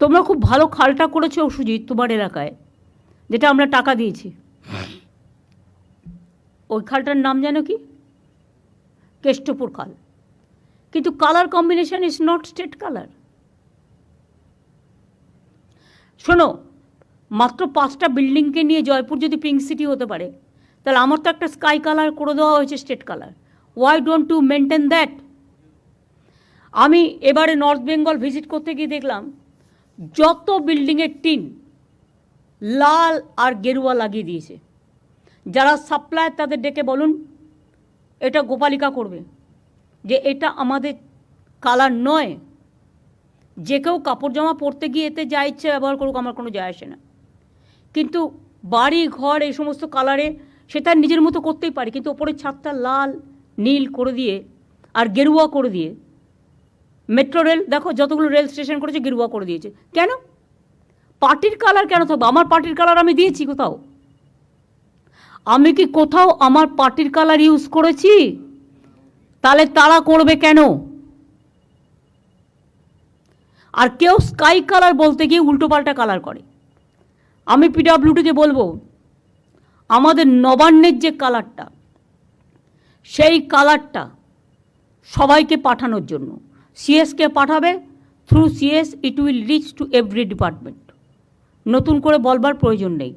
তোমরা খুব ভালো খালটা করেছ সুজিত, তোমার এলাকায়, যেটা আমরা টাকা দিয়েছি। ওই খালটার নাম জানো কি? কেষ্টপুর খাল। কিন্তু colour combination is not state colour শোনো, মাত্র পাঁচটা বিল্ডিংকে নিয়ে জয়পুর যদি পিঙ্ক সিটি হতে পারে, তাহলে আমার তো একটা স্কাই কালার করে দেওয়া হয়েছে state colour why don't to maintain that আমি এবারে নর্থ বেঙ্গল ভিজিট করতে গিয়ে দেখলাম যত বিল্ডিংয়ের টিন লাল আর গেরুয়া লাগিয়ে দিয়েছে। যারা সাপ্লায়ার তাদের ডেকে বলুন, এটা গোপালিকা করবে। যে এটা আমাদের কালার নয়। যে কেউ কাপড় জামা পরতে গিয়ে এতে যা ইচ্ছে ব্যবহার করুক, আমার কোনো যায় আসে না। কিন্তু বাড়ি, ঘর এই সমস্ত কালারে সেটা নিজের মতো করতেই পারি। কিন্তু ওপরের ছাদটা লাল, নীল করে দিয়ে আর গেরুয়া করে দিয়ে মেট্রো রেল দেখো যতগুলো রেল স্টেশন করেছে, গেরুয়া করে দিয়েছে। কেন? পার্টির কালার কেন থাকবে? আমার পার্টির কালার আমি দিয়েছি কোথাও। আমি কি কোথাও আমার পার্টির কালার ইউজ করেছি? তাহলে তারা করবে কেন? আর কেউ স্কাই কালার বলতে গিয়ে উল্টোপাল্টা কালার করে। আমি পিডাব্লিউডিকে বলব, আমাদের নবান্নের যে কালারটা সেই কালারটা সবাইকে পাঠানোর জন্য। সিএসকে পাঠাবে through CS it will reach to every department নতুন করে বলবার প্রয়োজন নেই।